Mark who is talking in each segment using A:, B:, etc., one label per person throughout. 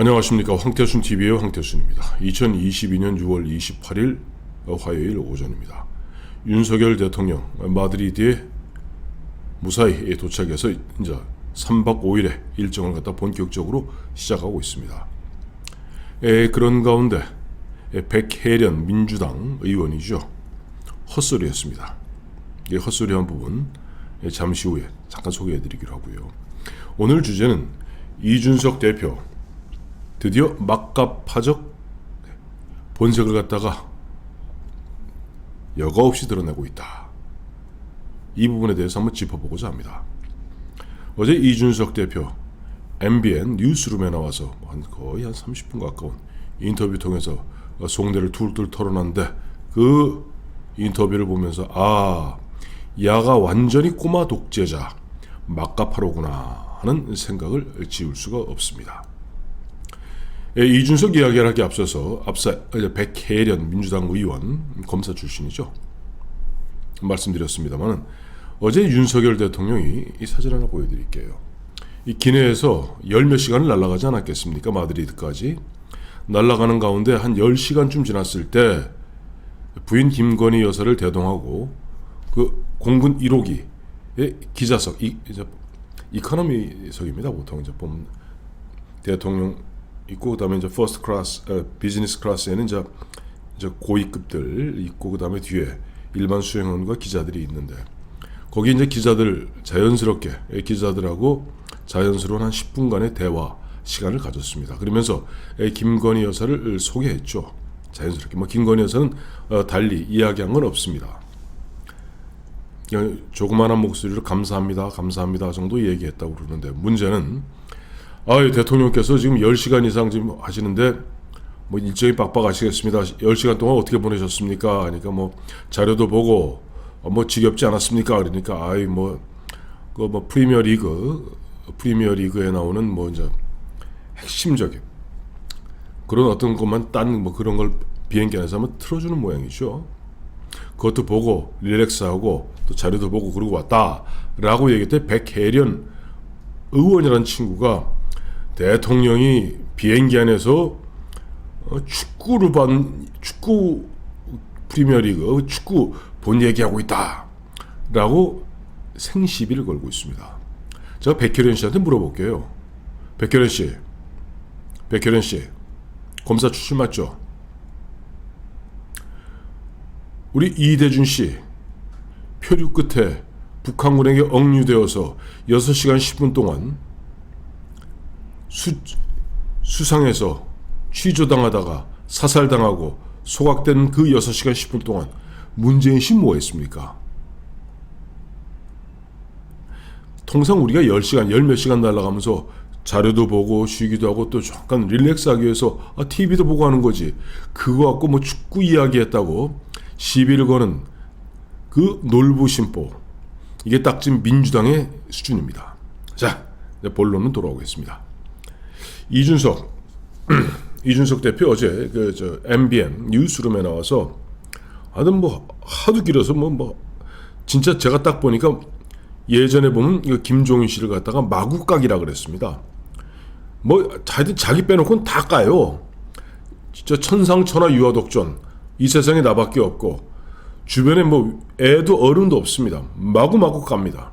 A: 안녕하십니까 황태순 TV의 황태순입니다. 2022년 6월 28일 화요일 오전입니다. 윤석열 대통령 마드리드에 무사히 도착해서 이제 3박 5일의 일정을 갖다 본격적으로 시작하고 있습니다. 에, 그런 가운데 에, 백혜련 민주당 의원이죠 헛소리였습니다. 이 헛소리 한 부분 에, 잠시 후에 잠깐 소개해 드리기로 하고요. 오늘 주제는 이준석 대표 드디어 막가파적 본색을 갖다가 여과 없이 드러내고 있다. 이 부분에 대해서 한번 짚어보고자 합니다. 어제 이준석 대표 MBN 뉴스룸에 나와서 한 거의 한 30분 가까운 인터뷰 통해서 속내를 툴툴 털어놨는데 그 인터뷰를 보면서 아 야가 완전히 꼬마 독재자 막가파로구나 하는 생각을 지울 수가 없습니다. 예, 이준석 이야기를 하기 앞서서 앞서 백혜련 민주당 의원 검사 출신이죠. 말씀드렸습니다만 어제 윤석열 대통령이 이 사진 하나 보여드릴게요. 이 기내에서 열 몇 시간을 날아가지 않았겠습니까? 마드리드까지. 날아가는 가운데 한 10시간쯤 지났을 때 부인 김건희 여사를 대동하고 그 공군 1호기의 기자석, 이, 이제 이코노미석입니다. 보통 이제 보면 대통령 있고 그다음에 이제 퍼스트 클래스, 어, 비즈니스 클래스에는 이제, 이제 고위급들 있고 그다음에 뒤에 일반 수행원과 기자들이 있는데 거기 이제 기자들 자연스럽게 기자들하고 자연스러운 한 10분간의 대화 시간을 가졌습니다. 그러면서 김건희 여사를 소개했죠. 자연스럽게 뭐 김건희 여사는 어, 달리 이야기한 건 없습니다. 그냥 조그마한 목소리로 감사합니다, 감사합니다 정도 얘기했다고 그러는데 문제는 아, 대통령께서 지금 10시간 이상 지금 하시는데 뭐 일정이 빡빡하시겠습니다. 10시간 동안 어떻게 보내셨습니까? 하니까 뭐 자료도 보고 어, 뭐 지겹지 않았습니까? 그러니까 아이 뭐 그 뭐 프리미어 리그 프리미어 리그에 나오는 뭐 이제 핵심적인 그런 어떤 것만 딴 뭐 그런 걸 비행기 안에서 한번 틀어주는 모양이죠. 그것도 보고 릴렉스하고 또 자료도 보고 그러고 왔다라고 얘기했대 백혜련 의원이라는 친구가 대통령이 비행기 안에서 어, 축구를 반 축구 프리미어리그 축구 본 얘기하고 있다라고 생시비를 걸고 있습니다. 제가 백혜련 씨한테 물어볼게요. 백혜련 씨, 백혜련 씨, 검사 출신 맞죠? 우리 이대준 씨 표류 끝에 북한군에게 억류되어서 6시간 10분 동안 수, 수상해서 취조당하다가 사살당하고 소각된 그 6시간 10분 동안 문재인 씨 뭐 했습니까? 통상 우리가 10시간, 열몇 시간 날아가면서 자료도 보고 쉬기도 하고 또 잠깐 릴렉스하기 위해서 아, TV도 보고 하는 거지. 그거 갖고 뭐 축구 이야기했다고 시비를 거는 그 놀부심보. 이게 딱 지금 민주당의 수준입니다. 자, 본론은 돌아오겠습니다. 이준석 이준석 대표 어제 그 저 MBN 뉴스룸에 나와서 하여튼 뭐 하도 길어서 뭐뭐 진짜 제가 딱 보니까 예전에 보면 이거 김종인 씨를 갖다가 마구각이라 그랬습니다. 뭐 자기 자기 빼놓고는 다 까요. 진짜 천상천하 유아독존 이 세상에 나밖에 없고 주변에 뭐 애도 어른도 없습니다. 마구마구 깝니다.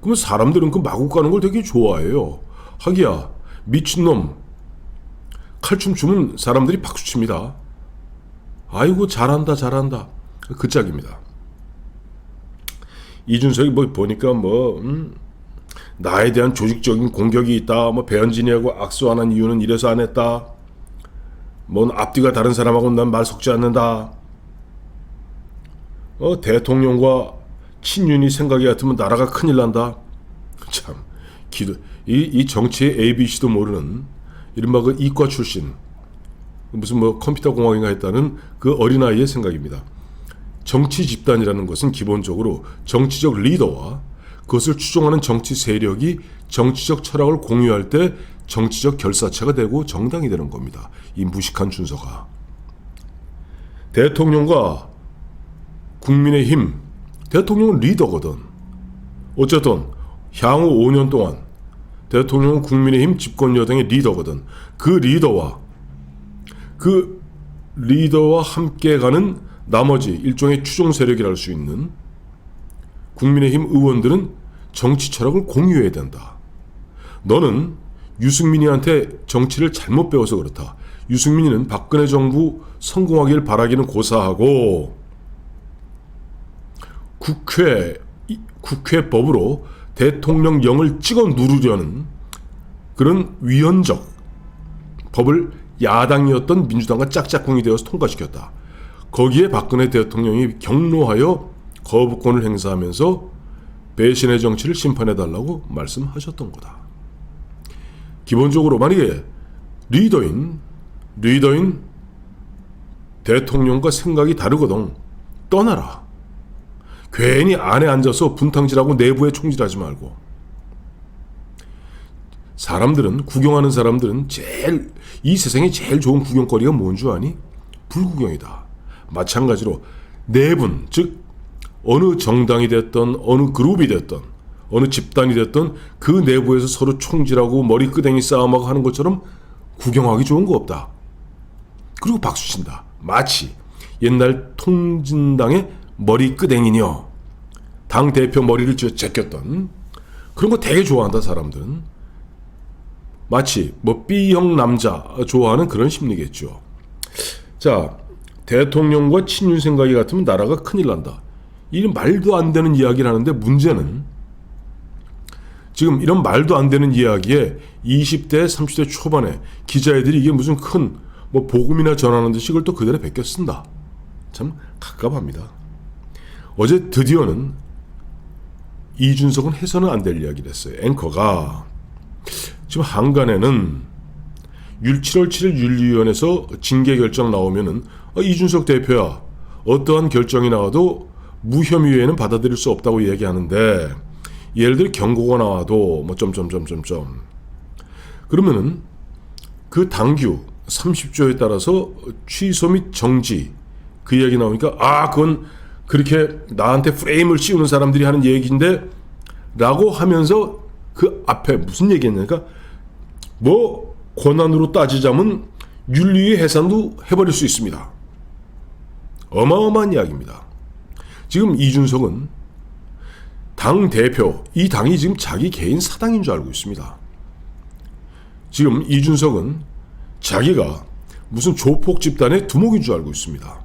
A: 그러면 사람들은 그 마구 까는 걸 되게 좋아해요. 하기야 미친놈 칼춤 추면 사람들이 박수 칩니다. 아이고 잘한다 잘한다 그 짝입니다. 이준석이 뭐 보니까 뭐 음, 나에 대한 조직적인 공격이 있다. 뭐 배현진이하고 악수 안 한 이유는 이래서 안 했다. 뭔 앞뒤가 다른 사람하고 난말 섞지 않는다. 어 대통령과 친윤이 생각이 같으면 나라가 큰일 난다. 참 기도 이, 이 정치의 ABC도 모르는 이른바 그 이과 출신 무슨 뭐 컴퓨터 공학인가 했다는 그 어린아이의 생각입니다. 정치 집단이라는 것은 기본적으로 정치적 리더와 그것을 추종하는 정치 세력이 정치적 철학을 공유할 때 정치적 결사체가 되고 정당이 되는 겁니다. 이 무식한 준서가. 대통령과 국민의 힘, 대통령은 리더거든. 어쨌든 향후 5년 동안 대통령은 국민의힘 집권 여당의 리더거든. 그 리더와 그 리더와 함께 가는 나머지 일종의 추종 세력이랄 수 있는 국민의힘 의원들은 정치 철학을 공유해야 된다. 너는 유승민이한테 정치를 잘못 배워서 그렇다. 유승민이는 박근혜 정부 성공하길 바라기는 고사하고 국회 이- 국회법으로 대통령령을 찍어 누르려는 그런 위헌적 법을 야당이었던 민주당과 짝짝꿍이 되어서 통과시켰다. 거기에 박근혜 대통령이 경로하여 거부권을 행사하면서 배신의 정치를 심판해달라고 말씀하셨던 거다. 기본적으로 만약에 리더인 리더인 대통령과 생각이 다르거든 떠나라. 괜히 안에 앉아서 분탕질하고 내부에 총질하지 말고. 사람들은 구경하는 사람들은 제일 이 세상에 제일 좋은 구경거리가 뭔 줄 아니? 불구경이다. 마찬가지로 내분 즉 어느 정당이 됐던 어느 그룹이 됐던 어느 집단이 됐던 그 내부에서 서로 총질하고 머리끄댕이 싸움하고 하는 것처럼 구경하기 좋은 거 없다. 그리고 박수 친다. 마치 옛날 통진당의 머리끄댕이녀 당 대표 머리를 제꼈던 그런 거 되게 좋아한다 사람들은 마치 뭐 B형 남자 좋아하는 그런 심리겠죠. 자 대통령과 친윤 생각이 같으면 나라가 큰일 난다. 이 말도 안 되는 이야기를 하는데 문제는 지금 이런 말도 안 되는 이야기에 20대, 30대 초반에 기자애들이 이게 무슨 큰 뭐 복음이나 전하는 듯이 이걸 또 그대로 베껴 쓴다. 참 갑갑합니다. 어제 드디어는 이준석은 해서는 안 될 이야기를 했어요. 앵커가 지금 한간에는 7월 7일 윤리위원회에서 징계 결정 나오면은 어, 이준석 대표야 어떠한 결정이 나와도 무혐의에는 받아들일 수 없다고 이야기하는데 예를 들어 경고가 나와도 뭐 점점점점점 그러면은 그 당규 30조에 따라서 취소 및 정지 그 이야기 나오니까 아 그건 그렇게 나한테 프레임을 씌우는 사람들이 하는 얘기인데 라고 하면서 그 앞에 무슨 얘기했냐니까 뭐 권한으로 따지자면 윤리위 해산도 해버릴 수 있습니다. 어마어마한 이야기입니다. 지금 이준석은 당 대표, 이 당이 지금 자기 개인 사당인 줄 알고 있습니다. 지금 이준석은 자기가 무슨 조폭 집단의 두목인 줄 알고 있습니다.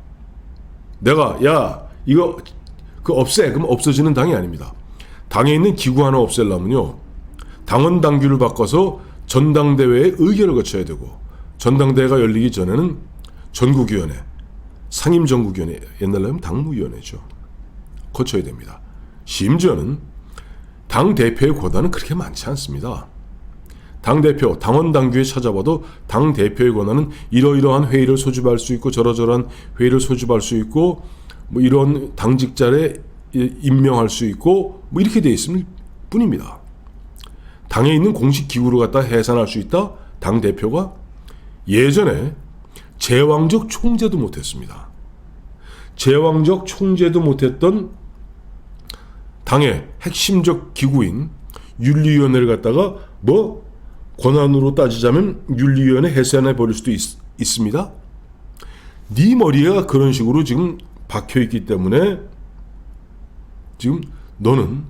A: 내가 야 이거 그 없애 그럼 없어지는 당이 아닙니다. 당에 있는 기구 하나 없애려면요 당원 당규를 바꿔서 전당대회에 의결을 거쳐야 되고 전당대회가 열리기 전에는 전국위원회, 상임전국위원회 옛날로 하면 당무위원회죠 거쳐야 됩니다. 심지어는 당 대표의 권한은 그렇게 많지 않습니다. 당 대표, 당원 당규에 찾아봐도 당 대표의 권한은 이러이러한 회의를 소집할 수 있고 저러저러한 회의를 소집할 수 있고 뭐 이런 당직자를 임명할 수 있고 뭐 이렇게 돼 있을 뿐입니다. 당에 있는 공식 기구를 갖다 해산할 수 있다. 당 대표가 예전에 제왕적 총재도 못했습니다. 제왕적 총재도 못했던 당의 핵심적 기구인 윤리위원회를 갖다가 뭐 권한으로 따지자면 윤리위원회 해산해 버릴 수도 있, 있습니다. 네 머리가 그런 식으로 지금 박혀 있기 때문에 지금 너는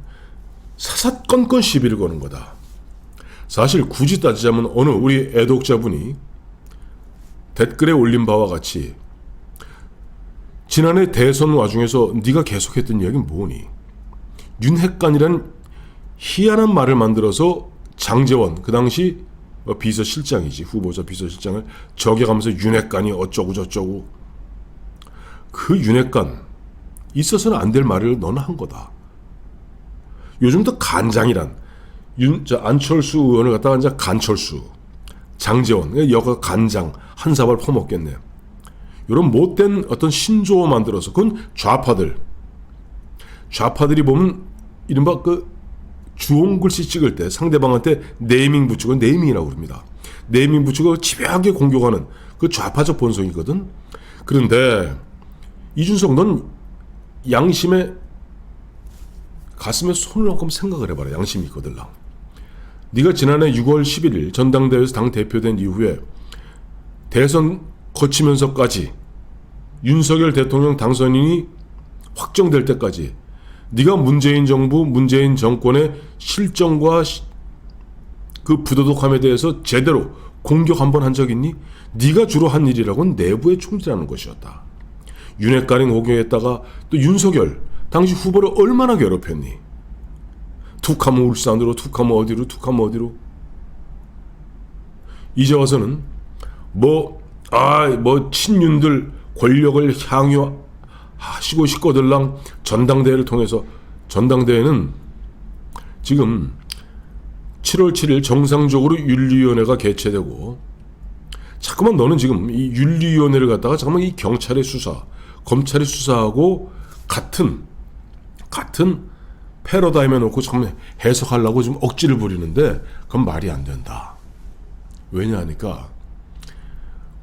A: 사사건건 시비를 거는 거다. 사실 굳이 따지자면 어느 우리 애독자분이 댓글에 올린 바와 같이 지난해 대선 와중에서 네가 계속했던 이야기는 뭐니? 윤핵관이란 희한한 말을 만들어서 장재원 그 당시 뭐 비서실장이지 후보자 비서실장을 저격하면서 윤핵관이 어쩌고 저쩌고 그 윤핵관 있어서는 안 될 말을 너는 한 거다. 요즘도 간장이란 윤, 저 안철수 의원을 갖다가 이제 간철수, 장재원, 여가 간장 한 사발 퍼먹겠네. 이런 못된 어떤 신조어 만들어서 그건 좌파들, 좌파들이 보면 이른바 그 주홍 글씨 찍을 때 상대방한테 네이밍 붙이고 네이밍이라고 그럽니다. 네이밍 붙이고 집요하게 공격하는 그 좌파적 본성이거든. 그런데 이준석 넌 양심에 가슴에 손을 얹고 생각을 해봐라. 양심이 있거들랑. 네가 지난해 6월 11일 전당대회에서 당 대표된 이후에 대선 거치면서까지 윤석열 대통령 당선인이 확정될 때까지 네가 문재인 정부, 문재인 정권의 실정과 시- 그 부도덕함에 대해서 제대로 공격 한 번 한 적 있니? 네가 주로 한 일이라고는 내부에 총질하는 것이었다. 윤핵관행 호경했다가 또 윤석열 당시 후보를 얼마나 괴롭혔니? 툭하면 울산으로 툭하면 어디로 툭하면 어디로 이제 와서는 뭐 아 뭐 친윤들 권력을 향유하시고 싶거들랑 전당대회를 통해서 전당대회는 지금 7월 7일 정상적으로 윤리위원회가 개최되고 자꾸만 너는 지금 이 윤리위원회를 갖다가 잠깐만 이 경찰의 수사, 검찰의 수사하고 같은 같은 패러다임에 놓고 잠깐 해석하려고 지금 억지를 부리는데 그건 말이 안 된다. 왜냐하니까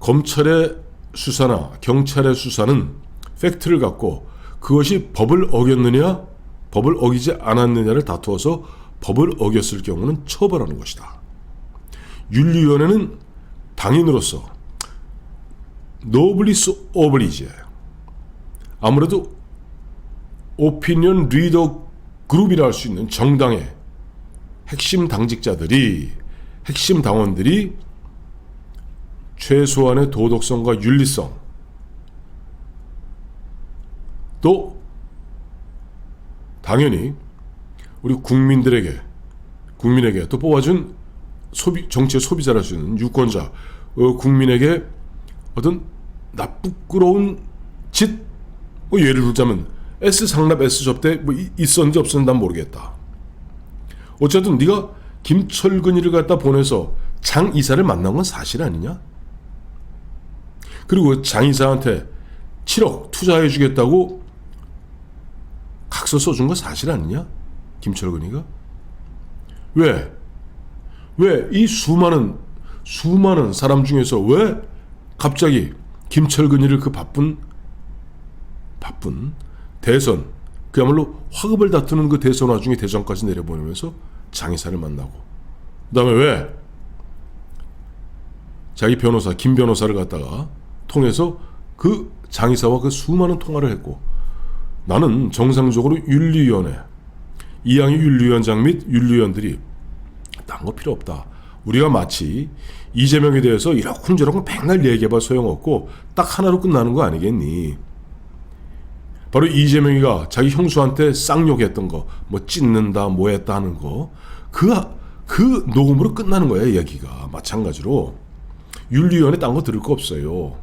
A: 검찰의 수사나 경찰의 수사는 팩트를 갖고 그것이 법을 어겼느냐, 법을 어기지 않았느냐를 다투어서 법을 어겼을 경우는 처벌하는 것이다. 윤리위원회는 당인으로서 노블리스 오블리지 아무래도 오피니언 리더 그룹이라 할 수 있는 정당의 핵심 당직자들이 핵심 당원들이 최소한의 도덕성과 윤리성 또 당연히 우리 국민들에게 국민에게 또 뽑아준 소비 정치의 소비자랄 수 있는 유권자 어, 국민에게 어떤 나쁘끄러운 짓 뭐 예를 들자면 S 상납 S 접대 뭐 이- 있었는지 없었는지 난 모르겠다. 어쨌든 네가 김철근이를 갖다 보내서 장 이사를 만난 건 사실 아니냐? 그리고 장 이사한테 7억 투자해 주겠다고 각서 써준 건 사실 아니냐? 김철근이가? 왜? 왜 이 수많은 수많은 사람 중에서 왜 갑자기 김철근이를 그 바쁜 바쁜 대선 그야말로 화급을 다투는 그 대선 와중에 대전까지 내려보내면서 장의사를 만나고 그다음에 왜 자기 변호사 김 변호사를 갖다가 통해서 그 장의사와 그 수많은 통화를 했고 나는 정상적으로 윤리위원회 이양희 윤리위원장 및 윤리위원들이 딴 거 필요 없다. 우리가 마치 이재명에 대해서 이러쿵저러쿵 백날 얘기해봐 소용없고 딱 하나로 끝나는 거 아니겠니? 바로 이재명이가 자기 형수한테 쌍욕했던 거, 뭐 찢는다, 뭐 했다 하는 거, 그, 그 녹음으로 끝나는 거야, 얘기가. 마찬가지로. 윤리위원회 딴 거 들을 거 없어요.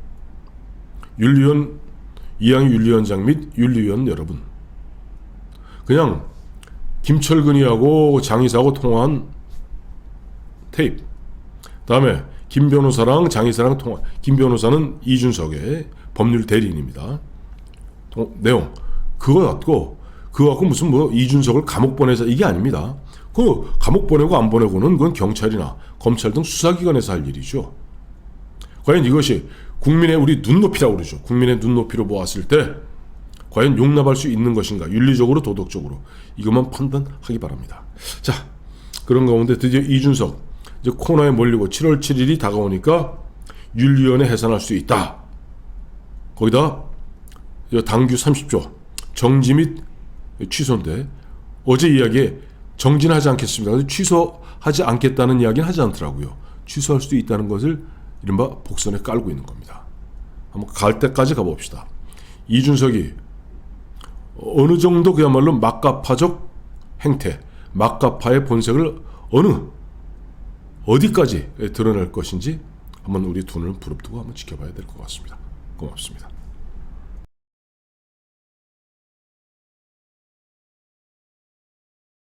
A: 윤리위원, 이양희 윤리위원장 및 윤리위원 여러분. 그냥 김철근이하고 장이사하고 통화한 테이프. 다음에 김 변호사랑 장이사랑 통화. 김 변호사는 이준석의 법률 대리인입니다. 통- 내용 그거 갖고 그거 갖고 무슨 뭐 이준석을 감옥 보내자 이게 아닙니다. 그 감옥 보내고 안 보내고는 그건 경찰이나 검찰 등 수사기관에서 할 일이죠. 과연 이것이 국민의 우리 눈높이라고 그러죠. 국민의 눈높이로 보았을 때 과연 용납할 수 있는 것인가? 윤리적으로 도덕적으로 이것만 판단하기 바랍니다. 자 그런 가운데 드디어 이준석 이제 코너에 몰리고 7월 7일이 다가오니까 윤리위원회 해산할 수 있다. 거기다 이 당규 30조 정지 및 취소인데 어제 이야기에 정지는 하지 않겠습니다. 취소하지 않겠다는 이야기는 하지 않더라고요. 취소할 수도 있다는 것을 이른바 복선에 깔고 있는 겁니다. 한번 갈 때까지 가봅시다. 이준석이 어느 정도 그야말로 막가파적 행태, 막가파의 본색을 어느 어디까지 드러낼 것인지 한번 우리 두 눈을 부릅뜨고 한번 지켜봐야 될 것 같습니다. 고맙습니다.